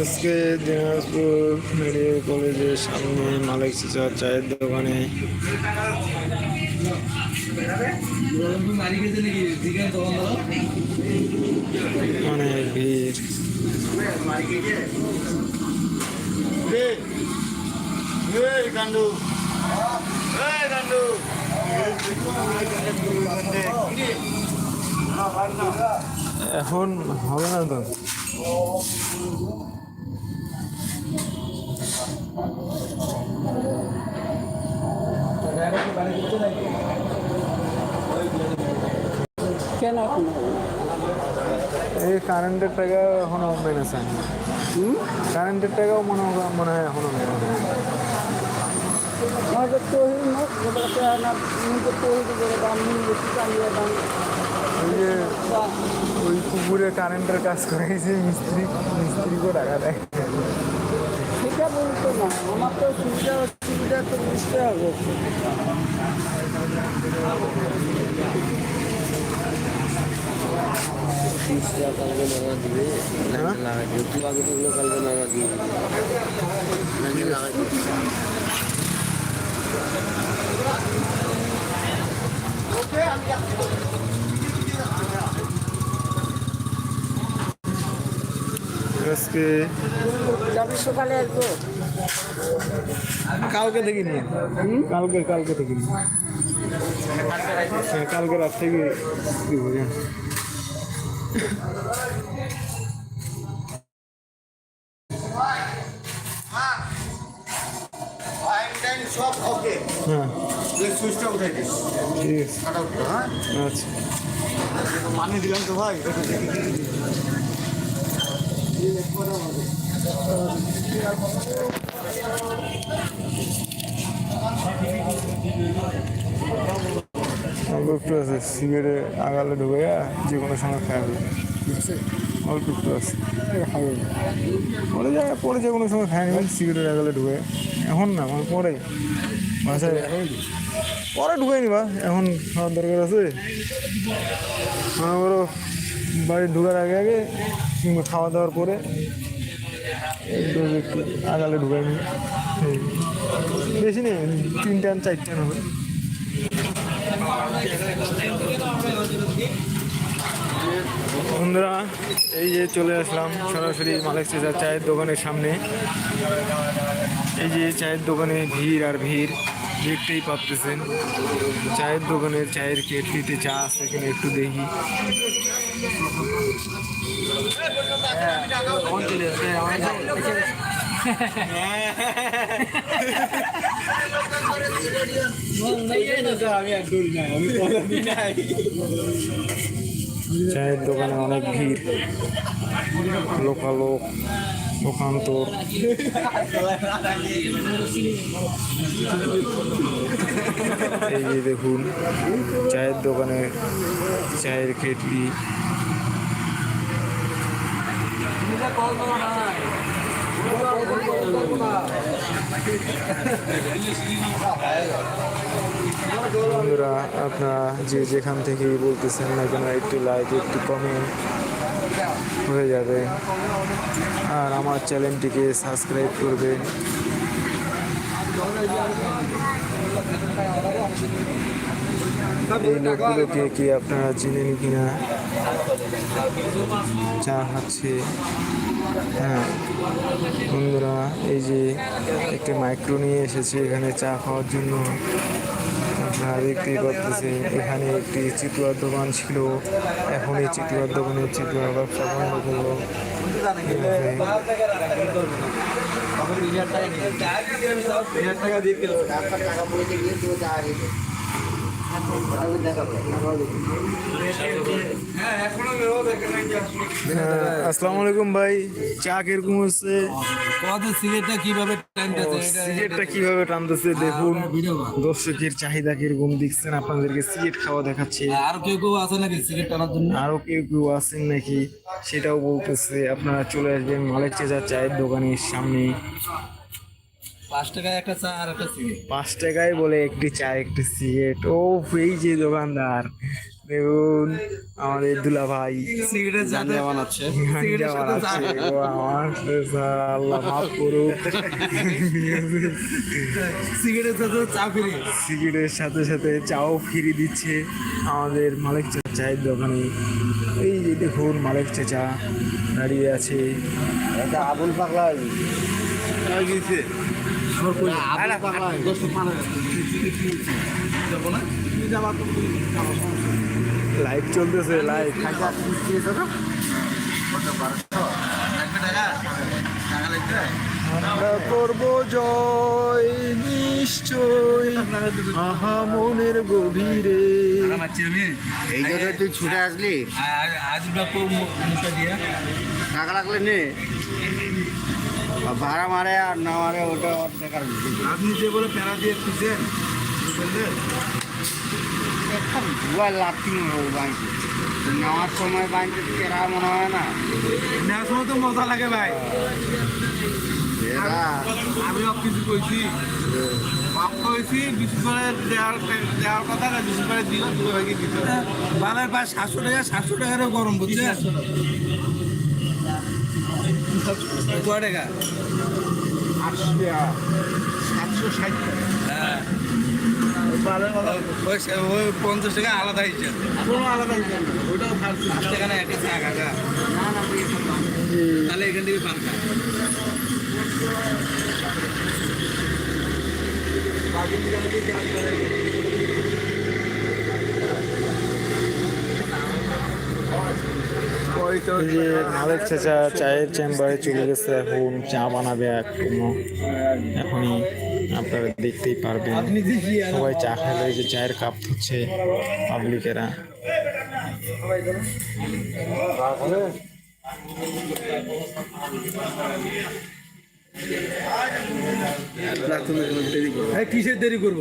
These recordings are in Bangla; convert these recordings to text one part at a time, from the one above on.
আজকে দিনাজপুর মেডিকেল কলেজের সামনে মালিক চাচা চায়ের দোকানে। অনেক ভিড়। কান্ডু কান্ডু এখন হবে না তো। কেন এখন? এই কারেন্টের টাকা এখনও মেনেছে কারেন্টের টাকাও মনে হয় মনে হয় এখনও মেনে আমাদের তহিদ না না নিজের তহিদ দাম বেশি দাম ওই যে ওই পুকুরে কারেন্টের কাজ করেছে মিস্ত্রি মিস্ত্রিকেও টাকা দেয় সেটা বলতো না আমার তো সুবিধা অসুবিধা তো বুঝতে হবে কালকে নামা দিবে? লাগাই দিবে তুই আগে তো কালকে নামা দিবে নাকি লাগাই দিবে আজকে সকালে কালকে থেকে নিয়ে। কালকে কালকে থেকে নিয়ে। হ্যাঁ কালকে রাত থেকে হ্যাঁ। সব ওকে হ্যাঁ। সুইচটা উঠাই দিস ঠিক আছে। কাটা উঠতো হ্যাঁ আচ্ছা। মানে দিলাম তো ভাই একটু আছে, সিগারেটে আগালে ঢুকে যে কোনো সময় খাবে অল্প একটু আছে পরে যায় পরে যে কোনো সময় খায় নেবেন সিগারেট আগালে ঢুকে এখন না মানে পরে বাসায় পরে ঢুকে নিবা এখন খাওয়ার দরকার আছে। করো বাড়ি ঢুকার আগে আগে খাওয়া দাওয়ার পরে আগালে ঢুকাই নি বেশি নেই তিনটান চারটান হবে। বন্ধুরা, এই যে চলে আসলাম সরাসরি মালিক চায়ের দোকানের সামনে। এই যে চায়ের দোকানে ভিড় আর ভিড়। দেখতেই পাচ্ছেন চায়ের দোকানের চায়ের কেটলিতে চা আছে কিনা একটু দেখি। চায়ের দোকানে অনেক ভিড়। লোকালোক। লোকান্তর এই যে দেখুন চায়ের দোকানে চায়ের কেটলি বন্ধুরা, আপনারা যে যেখান থেকেই বলতেছেন না কেন, একটু লাইক একটু কমেন্ট হয়ে যাবে। আর আমার চ্যানেলটিকে সাবস্ক্রাইব করবেন এই লোকগুলোকে কি আপনারা চিনেন কিনা? চা খাচ্ছে হ্যাঁ বন্ধুরা, এই যে একটি মাইক্রো নিয়ে এসেছে, এখানে চা খাওয়ার জন্য। দেখতেই পাচ্ছেন এখানে একটি চিতুয়ার দোকান ছিল। এখন এই চিতুয়ার দোকানে চিতুয়ার ব্যবসা বন্ধ করল আসসালামু আলাইকুম ভাই। চা কীরকম হচ্ছে? সিগারেটটা কীভাবে সিগারেটটা কীভাবে টানতেছে দেখুন। দর্শকের চাহিদা কীরকম দেখছেন? আপনাদেরকে সিগারেট খাওয়া দেখাচ্ছে। আর কেউ কেউ আছে নাকি সিগারেট টানার জন্য? আরও কেউ কেউ আছেন নাকি? সেটাও বলতেছে। আপনারা চলে আসবেন মালের চেজার চায়ের দোকানের সামনে। পাঁচ টাকায় একটা চা আর একটা সিগারেট। পাঁচ টাকায় বলে একটি চা একটি সিগারেট। ও এই যে দোকানদার। দেখুন আমাদের দুলা ভাই সিগারেটের সাথে বানাচ্ছে। সিগারেটের সাথে চা ও আমার আল্লাহ মাফ করুক। সিগারেটের সাথে চা ফিরি সিগারেটের সাথে সাথে চাও ফিরে দিচ্ছে আমাদের মালিক চায়ের দোকানে। এই যে দেখুন মালিক চাচা দাঁড়িয়ে আছে। এটা আবুল পাগলা। গেছে। লাইভ চলতেছে লাইভ আমরা করব জয় নিশ্চয় আহা মনের গভীরে। এই জন্য তুই ছুটে আসলি। আজ বাপু মুখে দিয়ে। টাকা লাগলে নে। ভাড়া মারে আর না মারে ওটা আর আপনি যে বলে প্যারা দিয়ে খুঁজছেন বুঝলেন ভুয়া লাফিং বাঁচে নেওয়ার সময় বাঁচতে কেরা মনে হয় না? নেওয়ার সময় তো মজা লাগে ভাই। আমি সব কিছু কইছি। বাপ কইছি বিশেষ করে দেওয়ার দেওয়ার কথা না বিশেষ করে দিল দুটো ভাগে দিত বালের প্রায় সাতশো টাকা সাতশো টাকারও গরম বুঝছে কয় টাকা। আটশো টাকা সাতশো ষাট টাকা। হ্যাঁ। ওই পঞ্চাশ টাকা আলাদা হিসাব কোনো আলাদা হিসাব। ওটাও ফালতু আট টাকা। না একটা চা কাকা না না তাহলে এখান থেকে খা মালিক চাচা, চায়ের চেম্বারে চলে গেছে, এখন চা বানাবে এখনও এখনই আপনারা দেখতেই পারবেন। সবাই চা খেলে যে চায়ের কাপ হচ্ছে পাবলিকেরা। এই কিসের দেরি করব?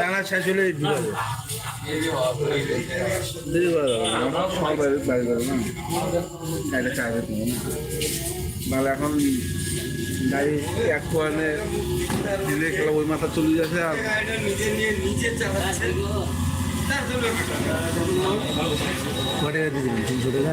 টানা শেষ হলে ঢুকাবো। দেরি নাহলে এখন গাড়ি এক কোয়ানে দিলে খেলা, ওই মাথা চলে যাচ্ছে আর কটে দিবি তিনশো টাকা।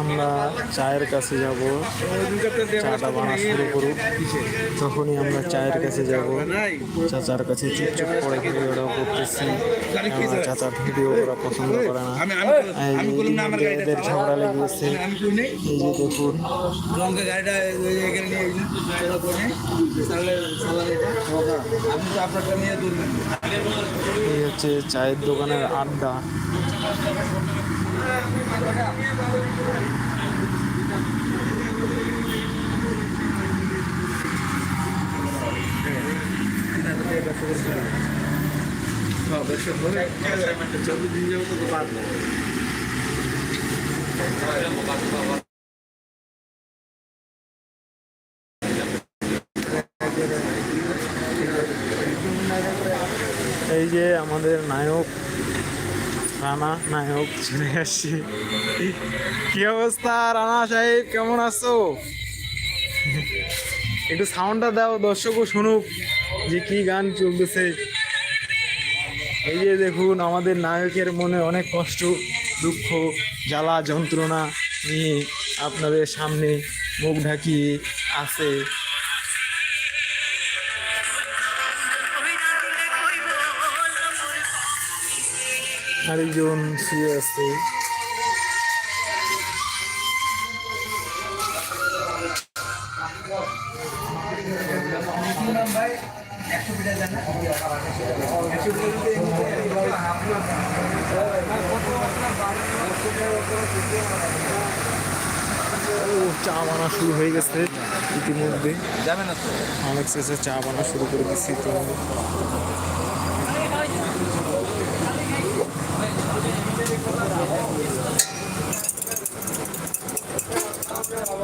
আমরা চায়ের কাছে যাব চাটা বানা শুরু করুক। তখনই আমরা চায়ের কাছে যাব। চাচার কাছে চুপচাপ করে ভিডিওটা করতেছি। চাচার ভিডিও ওরা পছন্দ করে না। এদের ঝগড়া লেগে গেছে আমি কই নেই এই যে দেখুন। এই হচ্ছে চায়ের দোকানের আড্ডা। এই যে আমাদের নায়ক রানা, নায়ক। চলে আসছে কি অবস্থা, রানা সাহেব? কেমন আছো? একটু সাউন্ডটা দাও, দর্শকও শুনুক যে কি গান চলতেছে। এই যে দেখুন, আমাদের নায়কের মনে অনেক কষ্ট, দুঃখ, জ্বালা, যন্ত্রণা নিয়ে আপনাদের সামনে মুখ ঢাকিয়ে আছে। আরেকজন শুয়ে আছে। চা বানা শুরু হয়ে গেছে ইতিমধ্যে। অনেক শেষে চা বানা শুরু করে দিচ্ছি ইতিমধ্যে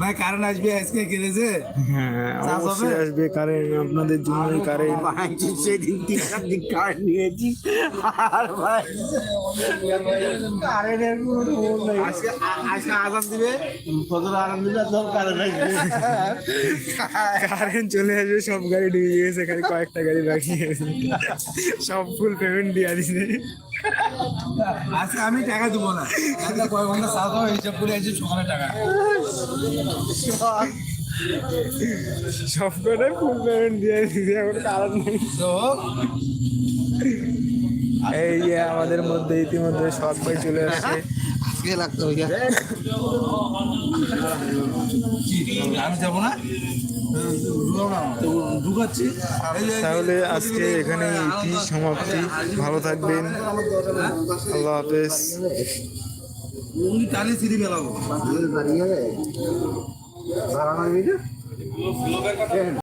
ভাই কারণ আসবে আজকে কিনেছে হ্যাঁ অবশ্যই আসবে কারেন্ট আপনাদের জন্যই কারেন্ট ভাইছি সেদিন তিনটার দিক কার্ড নিয়েছি। আর ভাই কারেন্টের কোনো খবর নেই। আজকে আজকে আজান দিবে? ফজর আজান দিবে? তখন কারণ আসবে। কারেন্ট চলে আসবে সব গাড়ি ঢুকে গেছে খালি কয়েকটা গাড়ি বাকি আছে। সব ফুল পেমেন্ট দিয়ে দিছে। আজকে আমি টাকা দেবো না। কয়েক কয় ঘণ্টা সাত হবে হিসাব করে আছি সকালে টাকা। সব ফুল পেমেন্ট দিয়ে এখন কারণ নেই। তো এই যে আমাদের মধ্যে ইতিমধ্যে সবাই চলে আসছে। আজকে লাগতো ভাইয়া আমি যাব না? তাহলে আজকে এখানে ইতি সমাপ্তি? ভালো থাকবেন। আল্লাহ হাফেজ। উনি টানে সিঁড়ি বেলাবো